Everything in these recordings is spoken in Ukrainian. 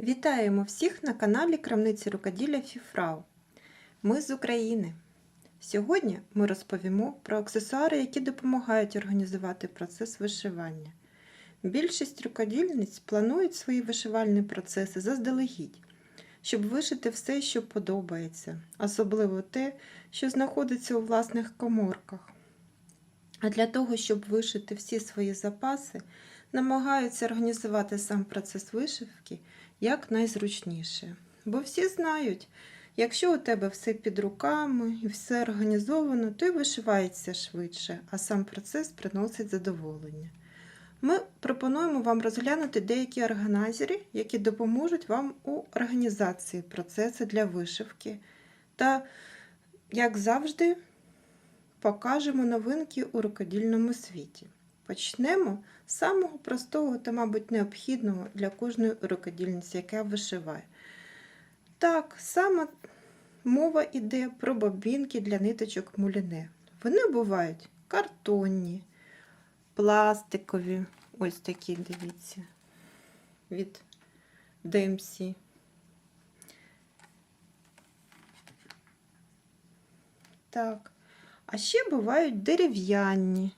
Вітаємо всіх на каналі Крамниці рукоділля Фіфрау. Ми з України. Сьогодні ми розповімо про аксесуари, які допомагають організувати процес вишивання. Більшість рукодільниць планують свої вишивальні процеси заздалегідь, щоб вишити все, що подобається, особливо те, що знаходиться у власних коморках. А для того, щоб вишити всі свої запаси, намагаються організувати сам процес вишивки як найзручніше. Бо всі знають, якщо у тебе все під руками і все організовано, то й вишивається швидше, а сам процес приносить задоволення. Ми пропонуємо вам розглянути деякі органайзери, які допоможуть вам у організації процесу для вишивки. Та, як завжди, покажемо новинки у рукодільному світі. Почнемо самого простого та, мабуть, необхідного для кожної рукодільниці, яка вишиває. Так, саме мова йде про бобінки для ниточок муліне. Вони бувають картонні, пластикові, ось такі, дивіться, від DMC. Так, а ще бувають дерев'яні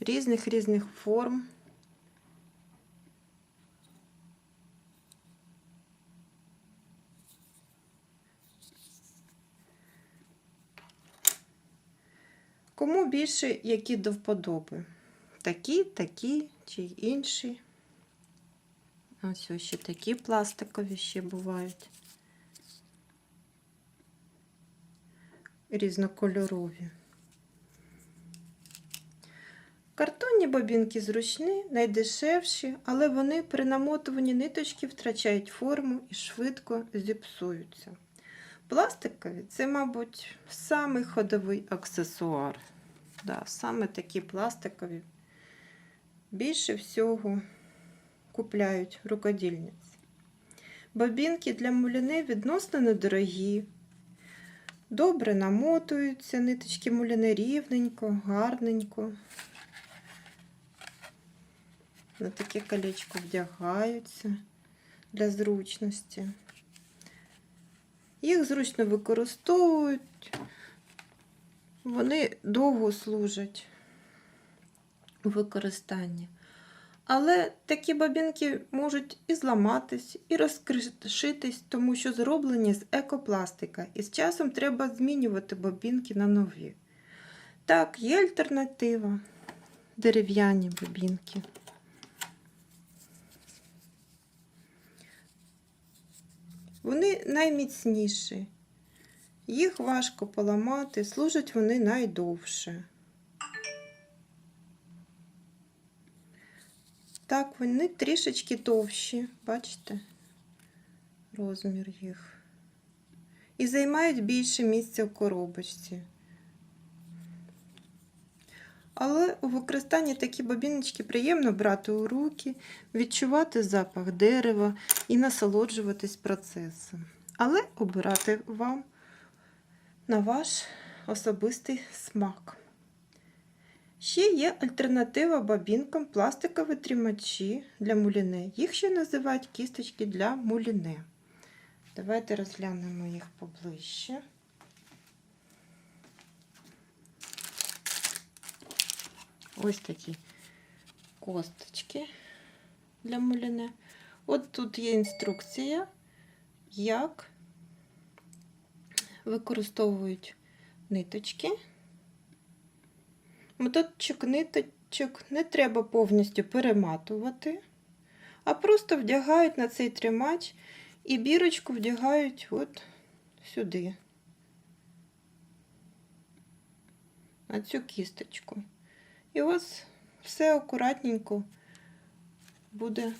різних різних форм. Кому більше які до вподоби? Такі, такі чи інші. Ось ось ще такі пластикові ще бувають. Різнокольорові. Картонні бобінки зручні, найдешевші, але вони при намотуванні ниточки втрачають форму і швидко зіпсуються. Пластикові це, мабуть, самий ходовий аксесуар. Да, Саме такі пластикові більше всього купляють рукодільниці. Бобінки для муліне відносно недорогі, добре намотуються, ниточки муліне рівненько, гарненько. На таке колечко вдягаються для зручності. Їх зручно використовують, вони довго служать у використанні. Але такі бабінки можуть і зламатись, і розкришитись, тому що зроблені з екопластика, і з часом треба змінювати бобінки на нові. Так, є альтернатива дерев'яні бобінки. Вони найміцніші, їх важко поламати, служать вони найдовше. Так, вони трішечки товщі, бачите, розмір їх. І займають більше місця в коробочці. Але у використанні такі бобіночки приємно брати у руки, відчувати запах дерева і насолоджуватись процесом. Але обирати вам на ваш особистий смак. Ще є альтернатива бобінкам пластикові тримачі для муліне. Їх ще називають кісточки для муліне. Давайте розглянемо їх поближче. Ось такі косточки для муліне. От тут є інструкція, як використовують ниточки. Моточок ниточок не треба повністю перематувати, а просто вдягають на цей тримач і бірочку вдягають от сюди, на цю кісточку. І ось все акуратненько буде.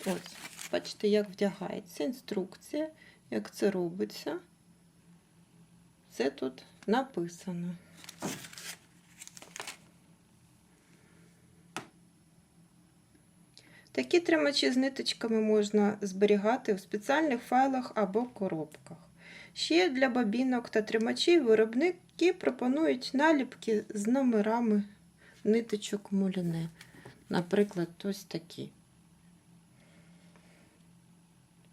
Ось, бачите, як вдягається інструкція, як це робиться. Це тут написано. Такі тримачі з ниточками можна зберігати у спеціальних файлах або коробках. Ще для бабінок та тримачів виробники пропонують наліпки з номерами ниточок муліне. Наприклад, ось такі.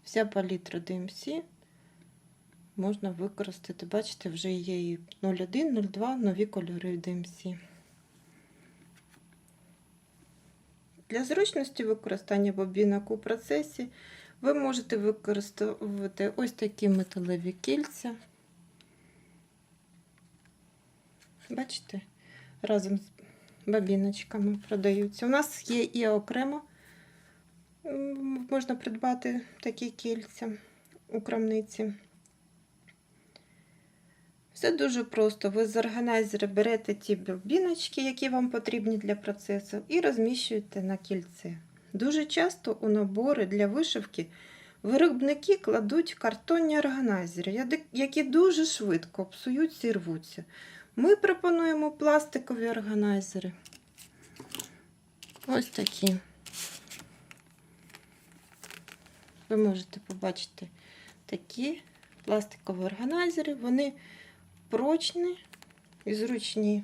вся палітра DMC можна використати. Бачите, вже є і 01, 02 нові кольори DMC. Для зручності використання бобінок у процесі ви можете використовувати ось такі металеві кільця. Бачите, разом з бобіночками продаються. У нас є і окремо можна придбати такі кільця у крамниці. Все дуже просто. Ви з органайзера берете ті бобіночки, які вам потрібні для процесу, і розміщуєте на кільце. Дуже часто у набори для вишивки виробники кладуть картонні органайзери, які дуже швидко псуються і рвуться. Ми пропонуємо пластикові органайзери. Ось такі. Ви можете побачити такі пластикові органайзери. Вони прочні і зручні.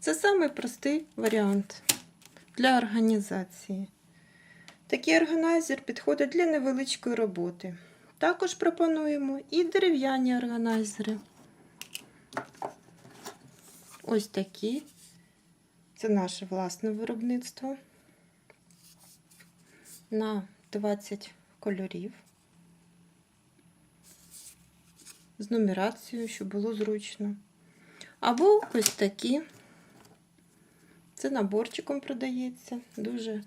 Це самий простий варіант для організації. Такий органайзер підходить для невеличкої роботи. Також пропонуємо і дерев'яні органайзери. Ось такі. Це наше власне виробництво на 20 кольорів. З нумерацією, щоб було зручно. Або ось такі. Це наборчиком продається. Дуже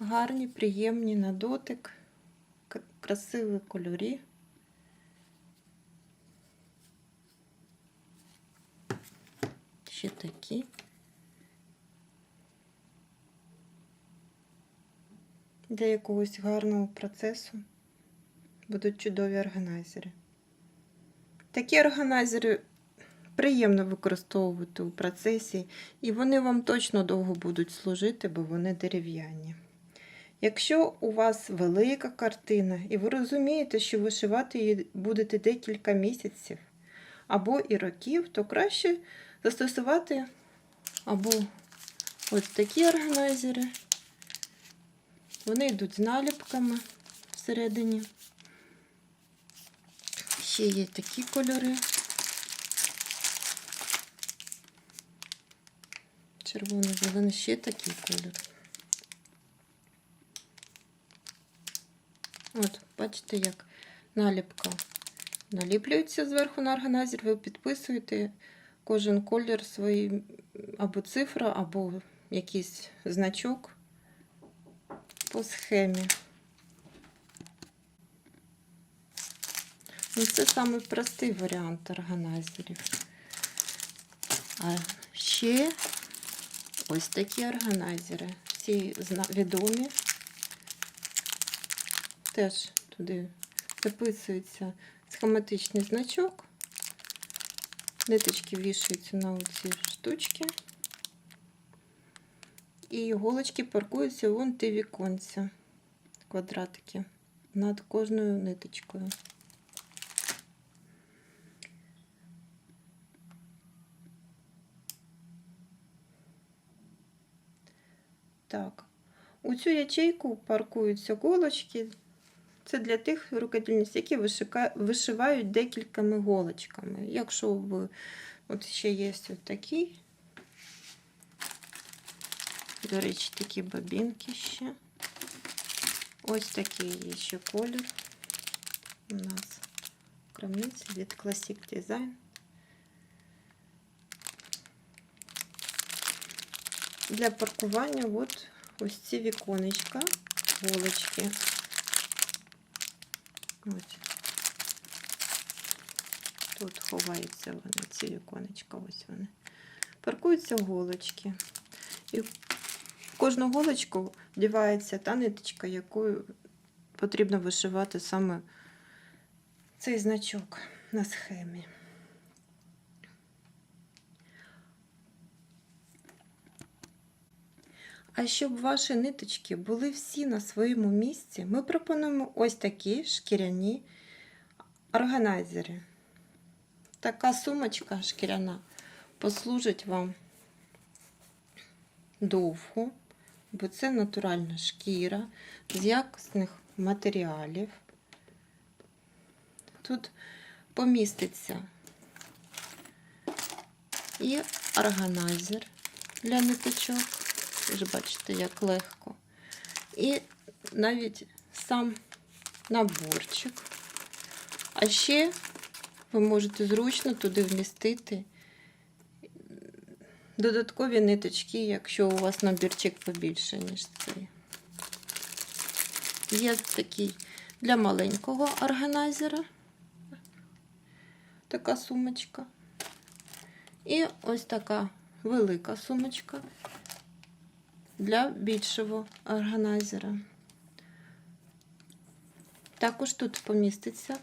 гарні, приємні на дотик, красиві кольорі. Ще такі. Для якогось гарного процесу будуть чудові органайзери. Такі органайзери приємно використовувати у процесі, і вони вам точно довго будуть служити, бо вони дерев'яні. Якщо у вас велика картина, і ви розумієте, що вишивати її будете декілька місяців або і років, то краще застосувати або ось такі органайзери. Вони йдуть з наліпками всередині. Ще є такі кольори. Червоний, зелений, ще такий кольор. От, бачите, як наліпка наліплюється зверху на органайзер, ви підписуєте кожен колір свій або цифра, або якийсь значок по схемі. Ну, це самий простий варіант органайзерів. А ще ось такі органайзери. Всі відомі. Теж туди записується схематичний значок. Ниточки вішаються на оці штучки. І іголочки паркуються вон ті віконця, квадратики над кожною ниточкою. Так, у цю ячейку паркуються голочки. Це для тих рукодільниць, які вишивають декількома голочками. Якщо ви от ще є ось такий, до речі, такі бобінки ще. Ось такий є ще колір у нас крамниці від Classic Design. Для паркування от ось ці віконечка, голочки. Ось. Тут ховаються вони, ці віконечка, ось вони. Паркуються голочки. І в кожну голочку вдівається та ниточка, якою потрібно вишивати саме цей значок на схемі. А щоб ваші ниточки були всі на своєму місці, ми пропонуємо ось такі шкіряні органайзери. Така сумочка шкіряна послужить вам довго, бо це натуральна шкіра з якісних матеріалів. Тут поміститься і органайзер для ниточок. Ви ж бачите, як легко. І навіть сам наборчик. А ще ви можете зручно туди вмістити додаткові ниточки, якщо у вас набірчик побільше, ніж цей. Є такий для маленького органайзера. Така сумочка. І ось така велика сумочка для більшого органайзера. Також тут поміститься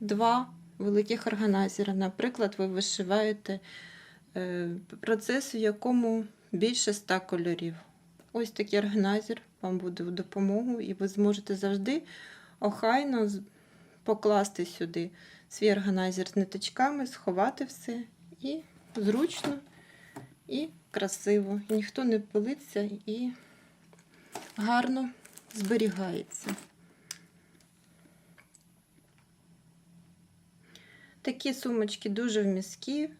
два великих органайзера. Наприклад, ви вишиваєте е, процес, в якому більше 100 кольорів. Ось такий органайзер вам буде в допомогу, і ви зможете завжди охайно покласти сюди свій органайзер з ниточками, сховати все і зручно і красиво. Ніхто не пилиться і гарно зберігається. Такі сумочки дуже вмісткі.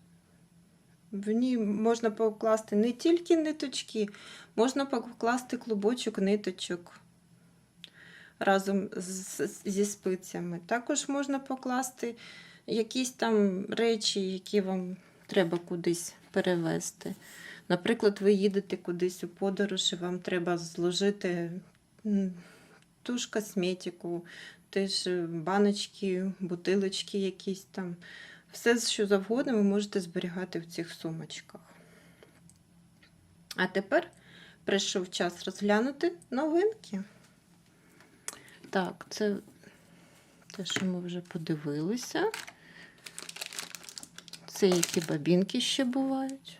В ній можна покласти не тільки ниточки, можна покласти клубочок ниточок разом зі спицями. Також можна покласти якісь там речі, які вам треба кудись перевезти. Наприклад, ви їдете кудись у подорож, і вам треба зложити ту ж косметику, теж е, баночки, бутилочки якісь там. Все, що завгодно, ви можете зберігати в цих сумочках. А тепер прийшов час розглянути новинки. Так, це те, що ми вже подивилися. Це які бабінки ще бувають.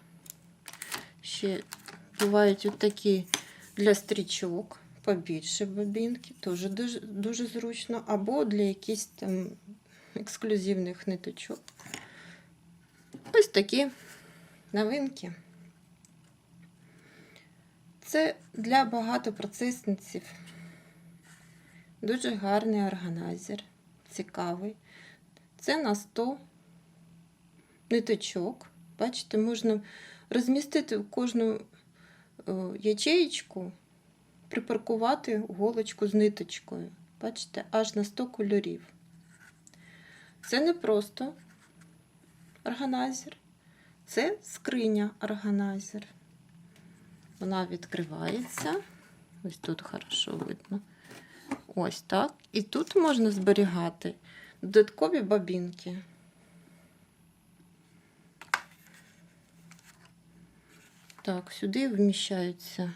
Ще бувають от такі для стрічок, побільше бабінки, теж дуже, дуже зручно, або для якихось там ексклюзивних ниточок. Ось такі новинки. Це для багатопроцесниців. Дуже гарний органайзер, цікавий. Це на 100 ниточок. Бачите, можна розмістити в кожну ячеєчку, припаркувати голочку з ниточкою. Бачите, аж на 100 кольорів. Це не просто органайзер, це скриня органайзер. Вона відкривається. Ось тут хорошо видно. Ось так. І тут можна зберігати додаткові бабінки. Так, сюди вміщаються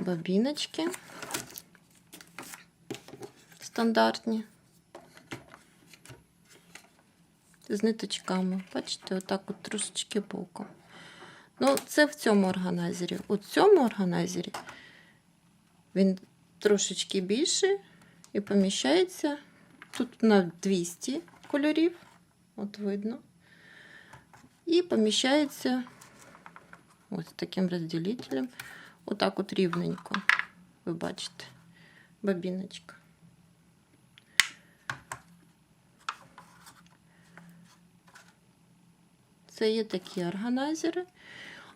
бабіночки стандартні. З ниточками. Бачите, отак от трошечки боком. Ну, це в цьому органайзері. У цьому органайзері він трошечки більший і поміщається тут на 200 кольорів, от видно. І поміщається ось таким розділителем. Отак от рівненько. Ви бачите, бабіночка. Це є такі органайзери.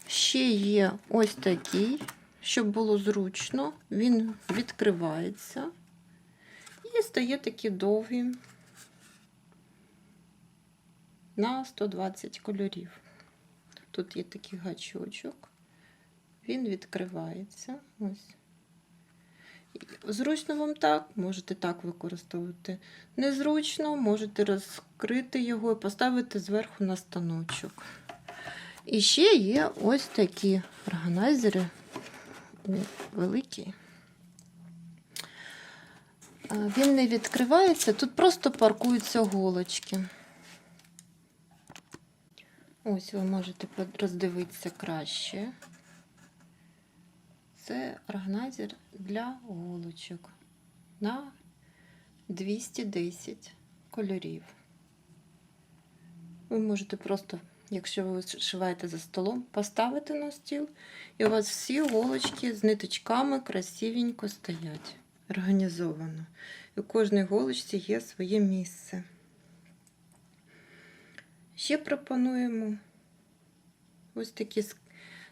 Ще є ось такий, щоб було зручно. Він відкривається і стає такий довгий на 120 кольорів. Тут є такий гачочок, він відкривається. Ось. Зручно вам так, можете так використовувати. Незручно, можете розкрити його і поставити зверху на станочок. І ще є ось такі органайзери великі. Він не відкривається, тут просто паркуються голочки. Ось ви можете роздивитися краще. Це органайзер для голочок на 210 кольорів. Ви можете просто, якщо ви шиваєте за столом, поставити на стіл, і у вас всі голочки з ниточками красивенько стоять. організовано. І у кожній голочці є своє місце. Ще пропонуємо ось такі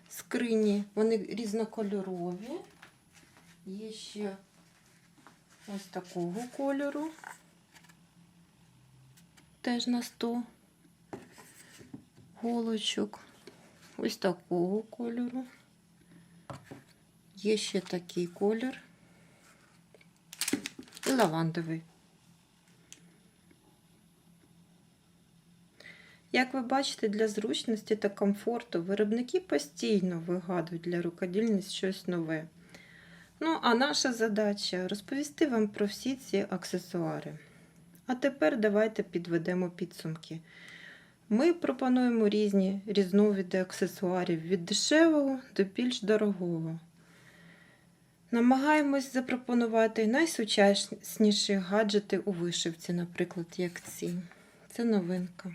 скрині, вони різнокольорові. Є ще ось такого кольору. Теж на 100 голочок. Ось такого кольору. Є ще такий колір. І лавандовий. Як ви бачите, для зручності та комфорту виробники постійно вигадують для рукодільниць щось нове. Ну, а наша задача розповісти вам про всі ці аксесуари. А тепер давайте підведемо підсумки. Ми пропонуємо різні різновиди аксесуарів від дешевого до більш дорогого. Намагаємось запропонувати найсучасніші гаджети у вишивці, наприклад, як ці. Це новинка.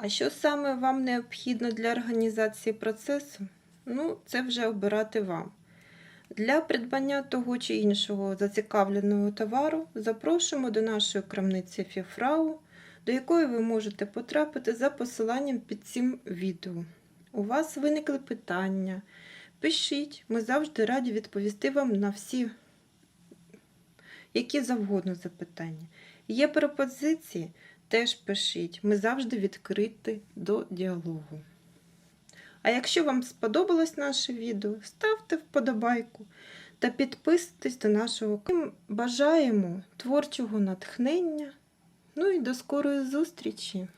А що саме вам необхідно для організації процесу? Ну, це вже обирати вам. Для придбання того чи іншого зацікавленого товару запрошуємо до нашої крамниці Фіфрау, до якої ви можете потрапити за посиланням під цим відео. У вас виникли питання? Пишіть, ми завжди раді відповісти вам на всі, які завгодно запитання. Є пропозиції? Теж пишіть. Ми завжди відкриті до діалогу. А якщо вам сподобалось наше відео, ставте вподобайку та підписуйтесь до нашого каналу. Бажаємо творчого натхнення. Ну і до скорої зустрічі!